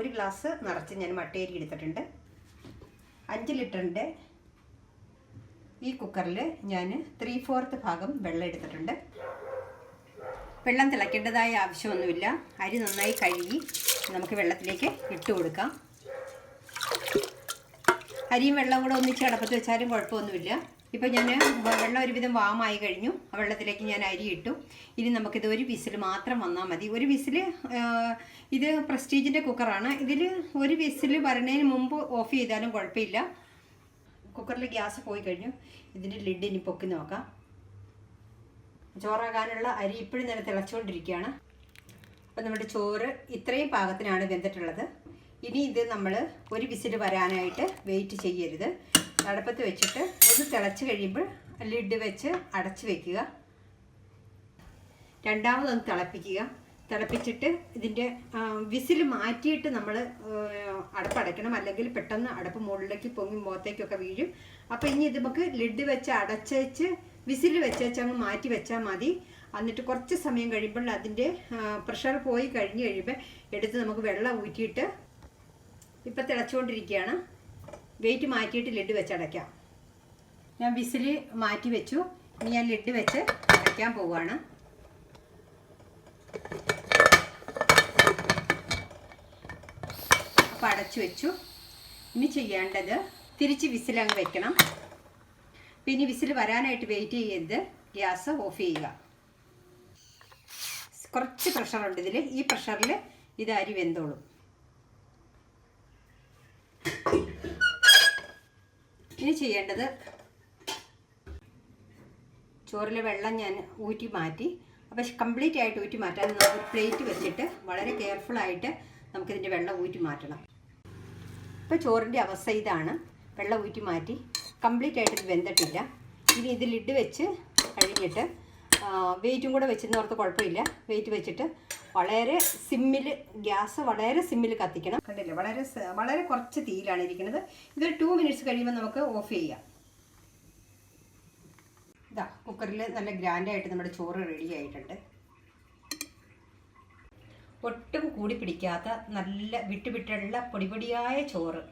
ഒരു ഗ്ലാസ് നിറച്ച് ഞാൻ മട്ടയരി എടുത്തിട്ടുണ്ട്. അഞ്ച് ലിറ്ററിന്റെ ഈ കുക്കറിൽ ഞാൻ ത്രീ ഫോർത്ത് ഭാഗം വെള്ളം എടുത്തിട്ടുണ്ട്. വെള്ളം തിളയ്ക്കേണ്ടതായ ആവശ്യമൊന്നുമില്ല. അരി നന്നായി കഴുകി നമുക്ക് വെള്ളത്തിലേക്ക് ഇട്ട് കൊടുക്കാം. അരിയും വെള്ളം കൂടെ ഒന്നിച്ച് അടപ്പത്ത് വെച്ചാലും കുഴപ്പമൊന്നുമില്ല. ഇപ്പം ഞാൻ വെള്ളം ഒരുവിധം വാമായി കഴിഞ്ഞു. ആ വെള്ളത്തിലേക്ക് ഞാൻ അരി ഇട്ടു. ഇനി നമുക്കിത് ഒരു വിസിൽ മാത്രം വന്നാൽ മതി. ഒരു വിസിൽ ഇത് പ്രസ്റ്റീജിന്റെ കുക്കറാണ്. ഇതിൽ ഒരു വിസിൽ വരണതിന് മുമ്പ് ഓഫ് ചെയ്താലും കുഴപ്പമില്ല. കുക്കറിൽ ഗ്യാസ് പോയി കഴിഞ്ഞു. ഇതിന്റെ ലിഡ് ഇനി പൊക്കി നോക്കാം. ചോറാകാനുള്ള അരി ഇപ്പോഴും തന്നെ തിളച്ചുകൊണ്ടിരിക്കുകയാണ് അപ്പം നമ്മുടെ ചോറ് ഇത്രയും പാകത്തിനാണ് വെന്തിട്ടുള്ളത്. ഇനി ഇത് നമ്മൾ ഒരു വിസിൽ വരാനായിട്ട് വെയിറ്റ് ചെയ്യരുത്. അടുപ്പത്ത് വെച്ചിട്ട് ഒന്ന് തിളച്ച് കഴിയുമ്പോൾ ലിഡ് വെച്ച് അടച്ച് വയ്ക്കുക രണ്ടാമതൊന്ന് തിളപ്പിക്കുക. തിളപ്പിച്ചിട്ട് ഇതിന്റെ വിസിൽ മാറ്റിയിട്ട് നമ്മൾ അടപ്പടയ്ക്കണം അല്ലെങ്കിൽ പെട്ടെന്ന് അടപ്പ് മുകളിലേക്ക് പൊങ്ങി മുഖത്തേക്കൊക്കെ വീഴും. അപ്പോൾ ഇനി ഇത് നമുക്ക് ലിഡ് വെച്ച് അടച്ചേച്ച് വിസിൽ വെച്ചേച്ച് അങ്ങ് മാറ്റി വെച്ചാൽ മതി. എന്നിട്ട് കുറച്ച് സമയം കഴിയുമ്പോൾ അതിന്റെ പ്രഷർ പോയി കഴിഞ്ഞ് കഴിയുമ്പോൾ എടുത്ത് നമുക്ക് വെള്ളം ഊറ്റിയിട്ട് ഇപ്പം തിളച്ചുകൊണ്ടിരിക്കുകയാണ്. വെയിറ്റ് മാറ്റിയിട്ട് ലിഡ് വെച്ച് അടയ്ക്കാം. ഞാൻ വിസിൽ മാറ്റി വെച്ചു. ഇനി ഞാൻ ലിഡ് വെച്ച് അടയ്ക്കാൻ പോവുകയാണ് അപ്പം അടച്ചു വെച്ചു. ഇനി ചെയ്യേണ്ടത് തിരിച്ച് വിസിലങ്ങ് വെക്കണം. പിന്നെ വിസിൽ വരാനായിട്ട് വെയിറ്റ് ചെയ്യരുത്. ഗ്യാസ് ഓഫ് ചെയ്യുക. കുറച്ച് പ്രഷറുണ്ട് ഇതിൽ ഈ പ്രഷറിൽ ഇത് അരി വെന്തോളും. ഇനി ചെയ്യേണ്ടത് ചോറിലെ വെള്ളം ഞാൻ ഊറ്റി മാറ്റി. അപ്പോൾ കംപ്ലീറ്റ് ആയിട്ട് ഊറ്റി മാറ്റാൻ നമുക്ക് പ്ലേറ്റ് വെച്ചിട്ട് വളരെ കെയർഫുള്ളായിട്ട് നമുക്കിതിന്റെ വെള്ളം ഊറ്റി മാറ്റണം. ഇപ്പോൾ ചോറിന്റെ അവസ്ഥ ഇതാണ്. വെള്ളം ഊറ്റി മാറ്റി. കംപ്ലീറ്റ് ആയിട്ട് ഇത് വെന്തിട്ടില്ല. ഇനി ഇത് ലിഡ് വെച്ച് കഴിഞ്ഞിട്ട് വെയിറ്റും കൂടെ വെച്ചെന്ന് ഓർത്ത് കുഴപ്പമില്ല. വെയിറ്റ് വെച്ചിട്ട് വളരെ സിമ്മിൽ ഗ്യാസ് വളരെ സിമ്മിൽ കത്തിക്കണം. കണ്ടില്ലേ? വളരെ വളരെ കുറച്ച് തീയിലാണ് ഇരിക്കുന്നത്. ഇതൊരു ടു മിനിറ്റ്സ് കഴിയുമ്പോൾ നമുക്ക് ഓഫ് ചെയ്യാം. ഇതാ കുക്കറിൽ നല്ല ഗ്രാൻഡായിട്ട് നമ്മുടെ ചോറ് റെഡി ആയിട്ടുണ്ട്. ഒട്ടും കൂടി പിടിക്കാത്ത നല്ല വിട്ടുവിട്ടുള്ള പൊടിപൊടിയായ ചോറ്.